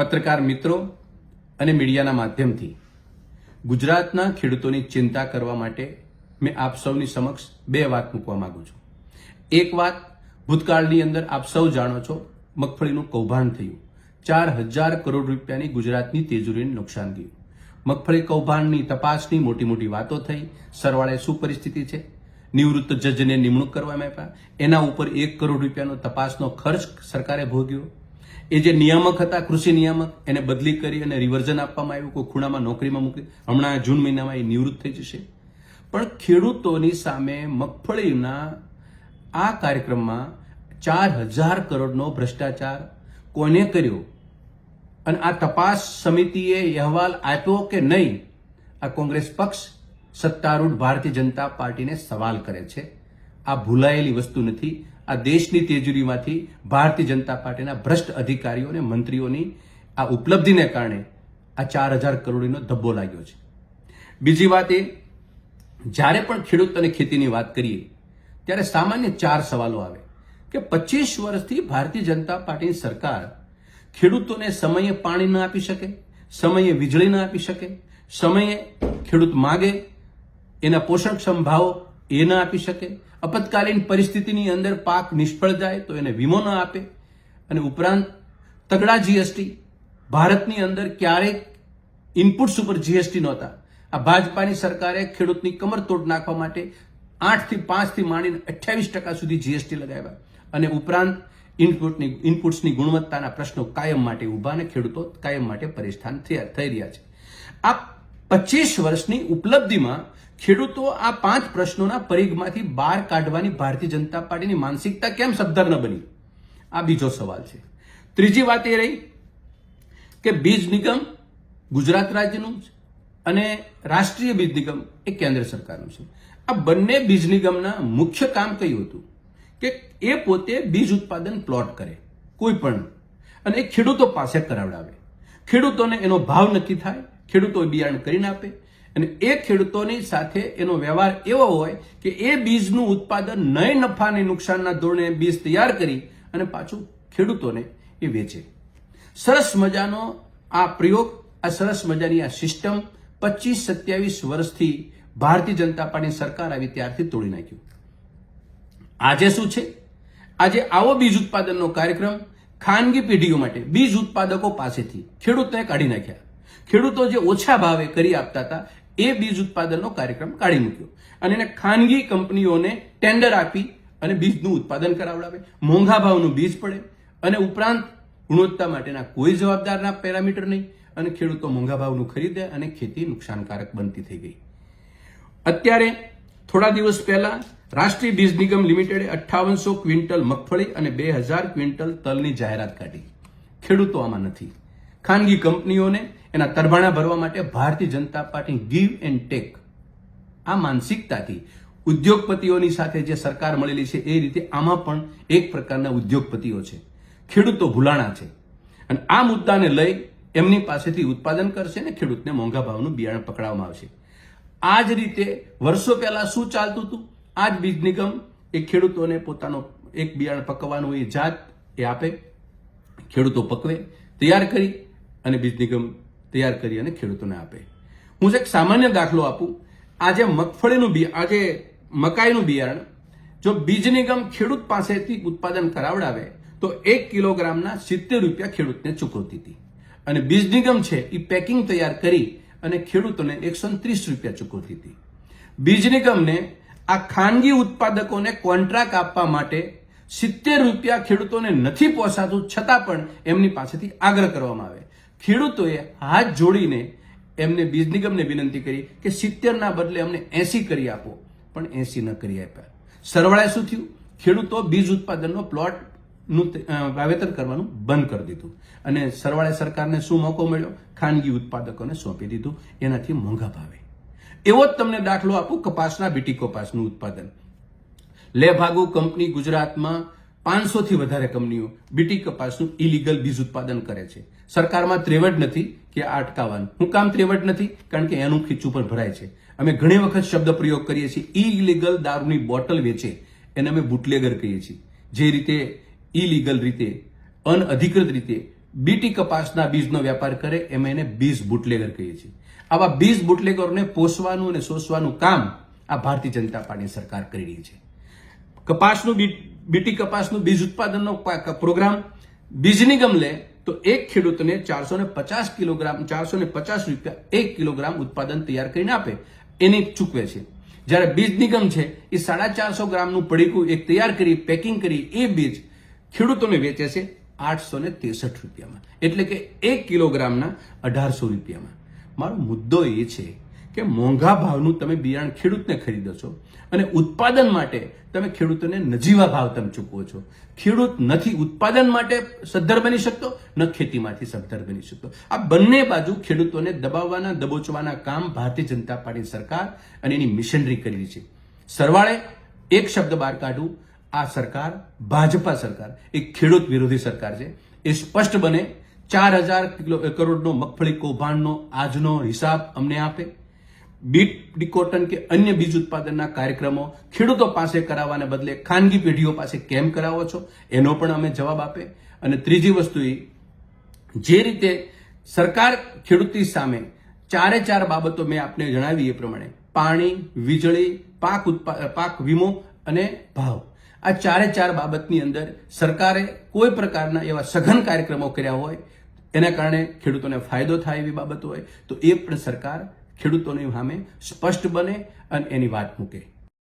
પત્રકાર મિત્રો અને મીડિયાના માધ્યમથી ગુજરાતના ખેડૂતોની ચિંતા કરવા માટે મેં આપ સૌની સમક્ષ બે વાત મૂકવા માંગુ છું. એક વાત, ભૂતકાળની અંદર આપ સૌ જાણો છો, મગફળીનું કૌભાંડ થયું. ચાર હજાર કરોડ રૂપિયાની ગુજરાતની તેજુરીને નુકસાન થયું મગફળી કૌભાંડની તપાસની મોટી મોટી વાતો થઈ. સરવાળે શું પરિસ્થિતિ છે? નિવૃત્ત જજને નિમણૂક કરવામાં આવ્યા. એના ઉપર એક કરોડ રૂપિયાનો તપાસનો ખર્ચ સરકારે ભોગ્યો. એ જે નિયામક હતા, કૃષિ નિયામક, એને બદલી કરી અને રિવર્ઝન આપવામાં આવ્યું, કોઈ ખૂણામાં નોકરીમાં મૂકી. હમણાં જૂન મહિનામાં એ નિવૃત્ત થઈ જશે. પણ ખેડૂતોની સામે મગફળીના આ કાર્યક્રમમાં ચાર હજાર કરોડનો ભ્રષ્ટાચાર કોને કર્યો? અને આ તપાસ સમિતિએ અહેવાલ આપ્યો કે નહીં? આ કોંગ્રેસ પક્ષ સત્તારૂઢ ભારતીય જનતા પાર્ટીને સવાલ કરે છે. આ ભૂલાયેલી વસ્તુ નથી. આ દેશની તેજુરીમાંથી ભારતીય જનતા પાર્ટીના ભ્રષ્ટ અધિકારીઓ અને મંત્રીઓની આ ઉપલબ્ધિને કારણે આ ચાર હજાર કરોડનો ધબ્બો લાગ્યો છે. બીજી વાત એ, જ્યારે પણ ખેડૂત અને ખેતીની વાત કરીએ, ત્યારે સામાન્ય ચાર સવાલો આવે કે પચીસ વર્ષથી ભારતીય જનતા પાર્ટીની સરકાર ખેડૂતોને સમયે પાણી ના આપી શકે, સમયે વીજળી ના આપી શકે, સમયે ખેડૂત માગે, એના પોષણક્ષમ ભાવો એ ન આપી શકે? આપતકાલીન પરિસ્થિતિની અંદર પાક નિષ્ફળ જાય તો એને વીમો ન આપે? અને ઉપરાંત, તગડા જીએસટી ભારતની અંદર ક્યારેક ઇનપુટ્સ ઉપર જીએસટી નહોતા. આ ભાજપાની સરકારે ખેડૂતની કમર તોડ નાખવા માટે આઠથી પાંચથી માંડીને અઠ્યાવીસ ટકા સુધી જીએસટી લગાવ્યા. અને ઉપરાંત ઇનપુટની ઇનપુટ્સની ગુણવત્તાના પ્રશ્નો કાયમ માટે ઊભા અને ખેડૂતો કાયમ માટે પરેશાન થઈ રહ્યા છે. આ પચીસ વર્ષની ઉપલબ્ધિમાં ખેડૂતો આ પાંચ પ્રશ્નોના પરિઘમાંથી બહાર કાઢવાની ભારતીય જનતા પાર્ટીની માનસિકતા કેમ સદ્ધર ન બની? આ બીજો સવાલ છે. ત્રીજી વાત એ રહી કે બીજ નિગમ ગુજરાત રાજ્યનું છે અને રાષ્ટ્રીય બીજ નિગમ એ કેન્દ્ર સરકારનું છે. આ બંને બીજ નિગમના મુખ્ય કામ કયું હતું? કે એ પોતે બીજ ઉત્પાદન પ્લોટ કરે, કોઈ પણ, અને એ ખેડૂતો પાસે કરાવડાવે. ખેડૂતોને એનો ભાવ નક્કી થાય ખેડૂતો બિયારણ કરીને આપે અને એ ખેડૂતોની સાથે એનો વ્યવહાર એવો હોય કે એ બીજનું ઉત્પાદન નહીં નફા નહીં નુકસાનના ધોરણે બીજ તૈયાર કરી અને પાછું ખેડૂતોને એ વેચે. સરસ મજાનો આ પ્રયોગ, આ સરસ મજાની આ સિસ્ટમ પચીસ સત્યાવીસ વર્ષથી ભારતીય જનતા પાર્ટી સરકાર આવી ત્યારથી તોડી નાખ્યું. આજે શું છે? આજે આવો બીજ ઉત્પાદનનો કાર્યક્રમ ખાનગી પેઢીઓ માટે, બીજ ઉત્પાદકો પાસેથી ખેડૂતોએ કાઢી નાખ્યા. ખેડૂતો જે ઓછા ભાવે કરી આપતા હતા એ બીજ ઉત્પાદનનો કાર્યક્રમ કાઢી મૂક્યો. અને એને ખાનગી કંપનીઓને ટેન્ડર આપી અને બીજનું ઉત્પાદન કરાવડાવે. મોંઘા ભાવનું બીજ પડે. અને ઉપરાંત ગુણવત્તા માટેના કોઈ જવાબદારના પેરામીટર નહીં. અને ખેડૂતો મોંઘા ભાવનું ખરીદે અને ખેતી નુકસાનકારક બનતી થઈ ગઈ. અત્યારે થોડા દિવસ પહેલા રાષ્ટ્રીય બીજ નિગમ લિમિટેડે અઠ્ઠાવનસો ક્વિન્ટલ મગફળી અને બે હજાર ક્વિન્ટલ તલની જાહેરાત કાઢી. ખેડૂતો આમાં નથી. ખાનગી કંપનીઓને એના તરભાણા ભરવા માટે Bharatiya Janata party give and take આ માનસિકતાથી ઉદ્યોગપતિઓની સાથે જે સરકાર મળેલી છે એ રીતે આમાં પણ એક પ્રકારના ઉદ્યોગપતિઓ છે. ખેડૂતો ભૂલાણા છે. અને આ મુદ્દાને લઈ એમની પાસેથી ઉત્પાદન કરશે ને ખેડૂતને મોંઘા ભાવનું બિયારણ પકડાવવામાં આવશે. આ જ રીતે વર્ષો પહેલા શું ચાલતું હતું? આ જ બીજ નિગમ એ ખેડૂતોને પોતાનો એક બિયારણ પકવવાનું એ જાત એ આપે. ખેડૂતો પકવે, તૈયાર કરી અને બીજ નિગમ તૈયાર કરી અને ખેડૂતોને આપે. હું એક સામાન્ય દાખલો આપું. આજે મગફળીનું બી, આજે મકાઈનું બિયારણ, જો બીજ નિગમ ખેડૂત પાસેથી ઉત્પાદન કરાવડાવે, તો એક કિલોગ્રામના સિત્તેર રૂપિયા ખેડૂતને ચૂકવતી હતી. અને બીજ નિગમ છે એ પેકિંગ તૈયાર કરી અને ખેડૂતોને એકસો ત્રીસ રૂપિયા ચૂકવતી હતી. બીજ નિગમને આ ખાનગી ઉત્પાદકોને કોન્ટ્રાક્ટ આપવા માટે સિત્તેર રૂપિયા ખેડૂતોને નથી પોસાતું છતાં પણ એમની પાસેથી આગ્રહ કરવામાં આવે. ખેડૂતોએ હાથ જોડીને એમને બીજ નિગમને વિનંતી કરી કે સિત્તેરના બદલે અમને એસી કરી આપો. પણ એસી ન કરી આપ્યા. સરવાળે શું થયું? ખેડૂતો બીજ ઉત્પાદનનો પ્લોટ વાવેતર કરવાનું બંધ કરી દીધું. અને સરવાળે સરકારને શું મોકો મળ્યો? ખાનગી ઉત્પાદકોને સોંપી દીધું. એનાથી મોંઘા ભાવે. એવો જ તમને દાખલો આપું કપાસના બીટી કપાસનું ઉત્પાદન લેભાગુ કંપની ગુજરાતમાં પાંચસો થી વધારે કંપનીઓ બીટી કપાસનું ઇલીગલ બીજ ઉત્પાદન કરે છે. સરકારમાં ત્રેવડ નથી કે આ અટકાવવાનું. હું કામ ત્રેવડ નથી, કારણ કે એનું ખીચું પણ ભરાય છે. અમે ઘણી વખત શબ્દ પ્રયોગ કરીએ છીએ ઇલીગલ દારૂની બોટલ વેચે, એને અમે બુટલેગર કહીએ છીએ. જે રીતે ઇલીગલ રીતે, અનઅધિકૃત રીતે બીટી કપાસના બીજનો વેપાર કરે, એમાં એને બીજ બુટલેગર કહીએ છીએ. આવા બીજ બુટલેગરોને પોષવાનું અને શોષવાનું કામ આ ભારતીય જનતા પાર્ટી સરકાર કરી રહી છે. કપાસનું બી- બીટી કપાસનું બીજ ઉત્પાદનનો પ્રોગ્રામ. બીજ નિગમ લે તો એક ખેડૂતને ચારસો ને પચાસ કિલોગ્રામ ચારસો ને પચાસ રૂપિયા એક કિલોગ્રામ ઉત્પાદન તૈયાર કરીને આપે. એને ચૂકવે છે. જ્યારે બીજ નિગમ છે, એ સાડા ચારસો ગ્રામનું પડીકું એક તૈયાર કરી, પેકિંગ કરી, એ બીજ ખેડૂતોને વેચે છે આઠસો ને ત્રેસઠ રૂપિયામાં. એટલે કે એક કિલોગ્રામના અઢારસો રૂપિયામાં. મારો મુદ્દો એ છે કે મોંઘા ભાવનું તમે બિયારણ ખેડૂતને ખરીદો છો અને ઉત્પાદન માટે તમે ખેડૂતોને નજીવા ભાવ તમે ચૂકવો છો. ખેડૂત નથી ઉત્પાદન માટે સદ્ધર બની શકતો, ન ખેતીમાંથી સદ્ધર બની શકતો. આ બંને બાજુ ખેડૂતોને દબાવવાના, દબોચવાના કામ ભારતીય જનતા પાર્ટી સરકાર અને એની મિશનરી કરી છે. સરવાળે એક શબ્દ બહાર કાઢું, આ સરકાર ભાજપા સરકાર એ ખેડૂત વિરોધી સરકાર છે. એ સ્પષ્ટ બને, ચાર હજાર કરોડનો મગફળી કૌભાંડનો આજનો હિસાબ અમને આપે. બીટ ડિકોટન કે અન્ય બીજ ઉત્પાદનના કાર્યક્રમો ખેડૂતો પાસે કરાવવાને બદલે ખાનગી પેઢીઓ પાસે કેમ કરાવો છો? એનો પણ અમે જવાબ આપે. અને ત્રીજી વસ્તુ એ, જે રીતે સરકાર ખેડૂતની સામે ચારે ચાર બાબતો મેં આપને જણાવી એ પ્રમાણે, પાણી, વીજળી, પાક પાક વીમો અને ભાવ. આ ચારે ચાર બાબતની અંદર સરકારે કોઈ પ્રકારના એવા સઘન કાર્યક્રમો કર્યા હોય, એના કારણે ખેડૂતોને ફાયદો થાય એવી બાબત હોય, તો એ પણ સરકાર ખેડૂતોની સામે સ્પષ્ટ બને અને એની વાત મૂકે.